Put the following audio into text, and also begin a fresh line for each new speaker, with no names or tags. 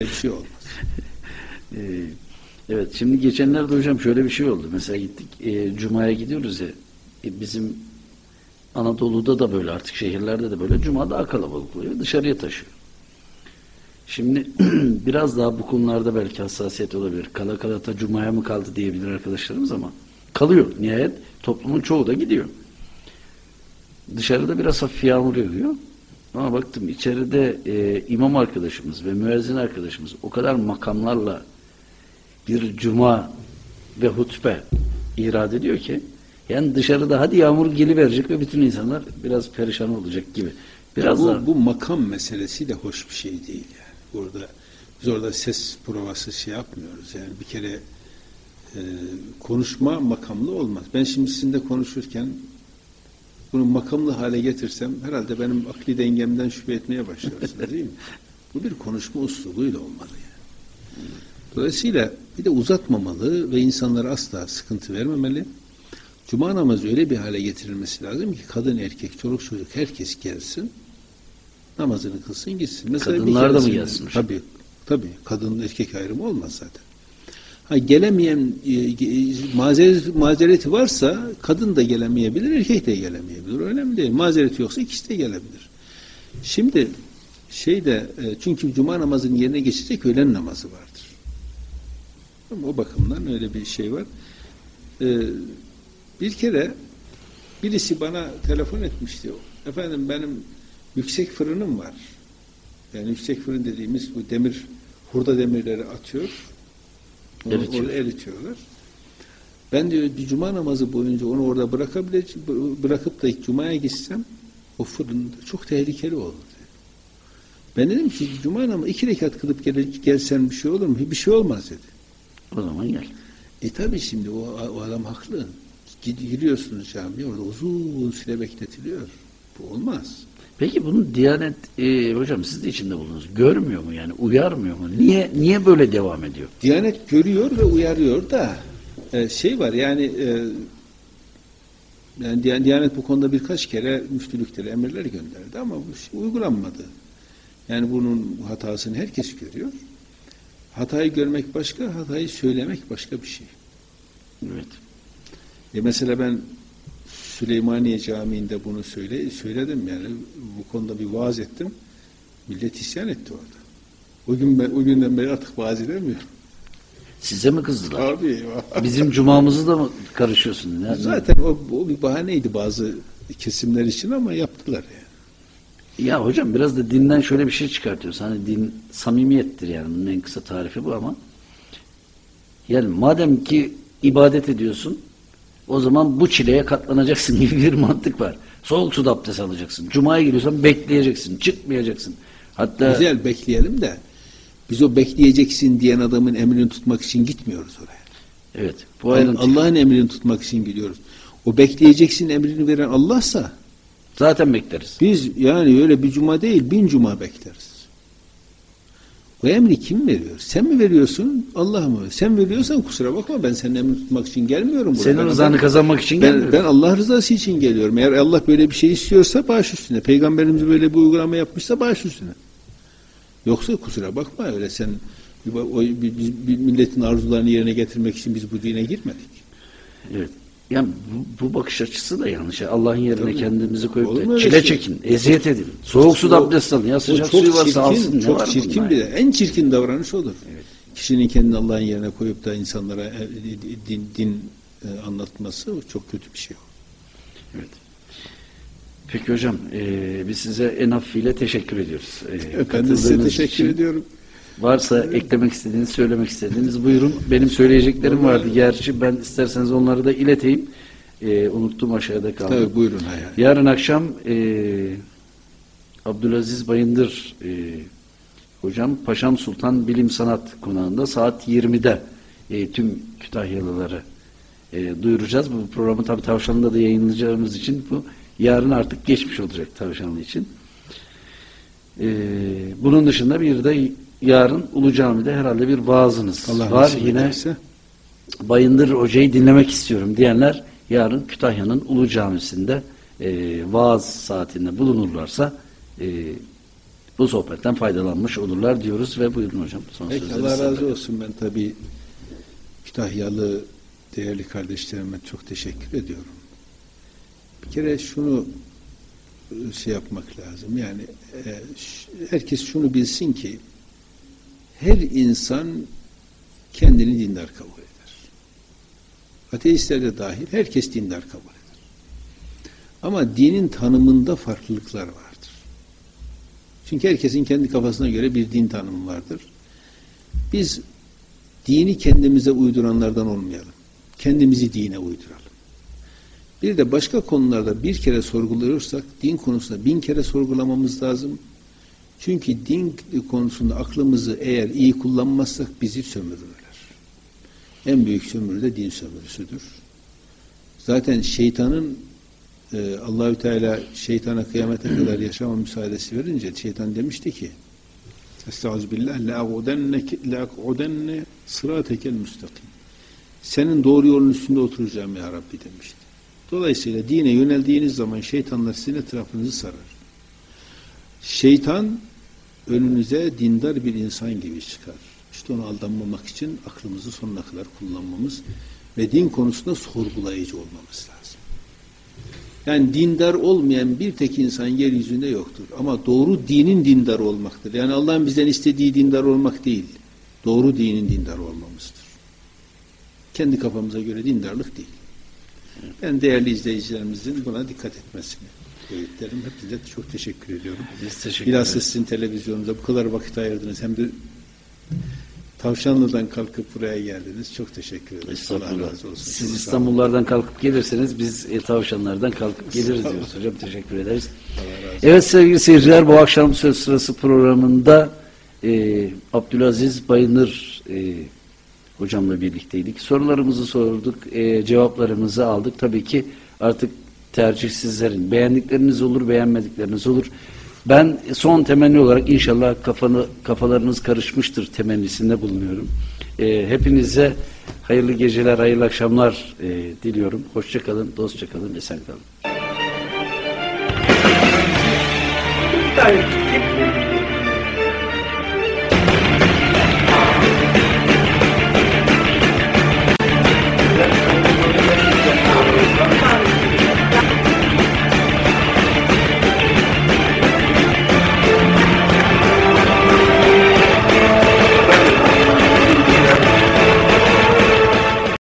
bir şey olmaz.
Ee, evet şimdi geçenlerde hocam şöyle bir şey oldu. Mesela gittik e, Cuma'ya gidiyoruz ya e, bizim Anadolu'da da böyle artık şehirlerde de böyle Cuma daha kalabalık oluyor. Dışarıya taşıyor. Şimdi biraz daha bu konularda belki hassasiyet olabilir. Kala kala da Cuma'ya mı kaldı diyebilir arkadaşlarımız ama kalıyor. Nihayet toplumun çoğu da gidiyor. Dışarıda biraz hafif yağmur yağıyor. Ama baktım içeride e, imam arkadaşımız ve müezzin arkadaşımız o kadar makamlarla bir cuma ve hutbe irad ediyor ki yani dışarıda hadi yağmur geliverecek ve bütün insanlar biraz perişan olacak gibi. Biraz
bu,
daha
bu makam meselesi de hoş bir şey değil yani. Burada biz orada ses provası şey yapmıyoruz yani bir kere e, konuşma makamlı olmaz. Ben şimdi sizinle konuşurken bunu makamlı hale getirsem herhalde benim akli dengemden şüphe etmeye başlarsınız değil mi? Bu bir konuşma uslubuyla olmalı yani. Dolayısıyla bir de uzatmamalı ve insanlara asla sıkıntı vermemeli. Cuma namazı öyle bir hale getirilmesi lazım ki kadın, erkek, çoluk, çocuk herkes gelsin. Namazını kılsın gitsin. Mesela
Kadınlar da mı gelsin?
Tabii. Tabii. Kadın erkek ayrımı olmaz zaten. Ha, gelemeyen e, mazeret, mazereti varsa kadın da gelemeyebilir, erkek de gelemeyebilir. Önemli değil. Mazereti yoksa ikisi de gelebilir. Şimdi şeyde e, çünkü cuma namazının yerine geçecek öğlen namazı vardır. Ama o bakımdan öyle bir şey var. Ee, bir kere birisi bana telefon etmişti. Efendim benim yüksek fırınım var. Yani yüksek fırın dediğimiz bu demir, hurda demirleri atıyor. Onu
Eritiyor.
orada eritiyorlar. Ben diyor cuma namazı boyunca onu orada bırakabilir, bırakıp da cumaya gitsem o fırın çok tehlikeli olur. diyor. Ben dedim ki cuma namazı iki rekat kılıp gel, gelsen bir şey olur mu? Bir şey olmaz dedi.
o zaman gel.
E tabi şimdi o, o adam haklı. Giriyorsunuz camiye orada uzun süre bekletiliyor. Bu olmaz.
Peki bunu Diyanet e, hocam siz de içinde bulundunuz. Görmüyor mu yani? Uyarmıyor mu? Niye niye böyle devam ediyor?
Diyanet görüyor ve uyarıyor da e, şey var yani e, yani Diyan- Diyanet bu konuda birkaç kere müftülüklere emirler gönderdi ama bu şey uygulanmadı. Yani bunun hatasını herkes görüyor. Hatayı görmek başka, hatayı söylemek başka bir şey.
Evet.
E mesela ben Süleymaniye Camii'nde bunu söyle, söyledim yani bu konuda bir vaaz ettim. Millet isyan etti orada. O gün ben, o günden beri artık vaaz edemiyorum.
Size mi kızdılar?
Abi
Bizim cumamızı da mı karışıyorsun? Ne-
zaten o, o bir bahaneydi bazı kesimler için ama yaptılar yani.
Ya hocam biraz da dinden şöyle bir şey çıkartıyoruz. Hani din samimiyettir yani. Bunun en kısa tarifi bu ama yani madem ki ibadet ediyorsun o zaman bu çileye katlanacaksın gibi bir mantık var. Soğuk suda abdest alacaksın. Cuma'ya giriyorsan bekleyeceksin. Çıkmayacaksın. Hatta
Güzel bekleyelim de biz o bekleyeceksin diyen adamın emrini tutmak için gitmiyoruz oraya.
evet bu ayrıntı.
Allah'ın emrini tutmak için gidiyoruz. O bekleyeceksin emrini veren Allah'sa
Zaten bekleriz.
Biz yani öyle bir cuma değil bin cuma bekleriz. O emri kim veriyor? Sen mi veriyorsun? Allah mı? Sen veriyorsan kusura bakma ben senin emrini tutmak için gelmiyorum buraya.
Senin
Ben-
rızanı kazanmak için
ben,
gelmiyoruz.
ben Allah rızası için geliyorum. Eğer Allah böyle bir şey istiyorsa baş üstüne. Peygamberimiz böyle bir uygulama yapmışsa baş üstüne. Yoksa kusura bakma öyle sen bir, bir- bir milletin arzularını yerine getirmek için biz bu dine girmedik.
Evet. Yani bu, bu bakış açısı da yanlış. Allah'ın yerine
Tabii.
kendimizi koyup
Olur
da çile
şey?
çekin, eziyet edin. Soğuk suda abdest alın. Ya sıcak suyu varsa
çirkin,
alsın.
Çok
var
çirkin bir de. En çirkin davranış odur. Kişinin kendini Allah'ın yerine koyup da insanlara e, din, din e, anlatması çok kötü bir şey.
Evet. Peki hocam, e, biz size en hafifiyle teşekkür ediyoruz. E,
Ben de size teşekkür
için.
ediyorum.
Varsa eklemek istediğiniz, söylemek istediğiniz buyurun. Benim söyleyeceklerim vardı. Gerçi ben isterseniz onları da ileteyim. E, unuttum aşağıda kaldı.
Tabii buyurun. Hayal.
Yarın akşam e, Abdülaziz Bayındır e, hocam Paşam Sultan Bilim Sanat konağında saat 20'de e, tüm Kütahyalıları e, duyuracağız. Bu programı tabii Tavşanlı'da da yayınlayacağımız için bu yarın artık geçmiş olacak Tavşanlı için. E, bunun dışında bir de yarın Ulu Cami'de herhalde bir vaazınız
Allah
var. Yine
ederse.
Bayındır Hoca'yı dinlemek istiyorum diyenler yarın Kütahya'nın Ulu Camisi'nde e, vaaz saatinde bulunurlarsa e, bu sohbetten faydalanmış olurlar diyoruz ve buyurun hocam. Son
Peki Allah razı olsun. Ben tabii Kütahyalı değerli kardeşlerime çok teşekkür ediyorum. Bir kere şunu e, şey yapmak lazım. Yani e, herkes şunu bilsin ki her insan kendini dindar kabul eder. Ateistler de dahil herkes dindar kabul eder. Ama dinin tanımında farklılıklar vardır. Çünkü herkesin kendi kafasına göre bir din tanımı vardır. Biz dini kendimize uyduranlardan olmayalım. Kendimizi dine uyduralım. Bir de başka konularda bir kere sorguluyorsak din konusunda bin kere sorgulamamız lazım. Çünkü din konusunda aklımızı eğer iyi kullanmazsak bizi sömürürler. En büyük sömürü de din sömürüsüdür. Zaten şeytanın e, Allahü Teala şeytana kıyamete kadar yaşama müsaadesi verince şeytan demişti ki Estağfirullah la'udenne sıratekel müstakim. Senin doğru yolun üstünde oturacağım ya Rabbi demişti. Dolayısıyla dine yöneldiğiniz zaman şeytanlar sizin etrafınızı sarar. Şeytan önünüze dindar bir insan gibi çıkar. İşte onu aldanmamak için aklımızı sonuna kadar kullanmamız ve din konusunda sorgulayıcı olmamız lazım. Yani dindar olmayan bir tek insan yeryüzünde yoktur. Ama doğru dinin dindar olmaktır. Yani Allah'ın bizden istediği dindar olmak değil. Doğru dinin dindar olmamızdır. Kendi kafamıza göre dindarlık değil. Ben değerli izleyicilerimizin buna dikkat etmesini öğütlerim. Hepinize çok teşekkür ediyorum.
Biz teşekkür
Bilhassa
ederiz.
sizin televizyonunuza bu kadar vakit ayırdınız. Hem de Tavşanlı'dan kalkıp buraya geldiniz. Çok teşekkür ederim. Allah razı olsun.
Siz. İstanbullardan kalkıp gelirseniz biz e, tavşanlardan kalkıp geliriz diyoruz hocam. Teşekkür ederiz. Evet sevgili seyirciler bu akşam söz sırası programında e, Abdülaziz Bayındır e, hocamla birlikteydik. Sorularımızı sorduk, e, cevaplarımızı aldık. Tabii ki artık tercih sizlerin. Beğendikleriniz olur, beğenmedikleriniz olur. Ben son temenni olarak inşallah kafanı, kafalarınız karışmıştır temennisinde bulunuyorum. E, hepinize hayırlı geceler, hayırlı akşamlar e, diliyorum. Hoşça kalın, dostça kalın, esen kalın.
Bir tane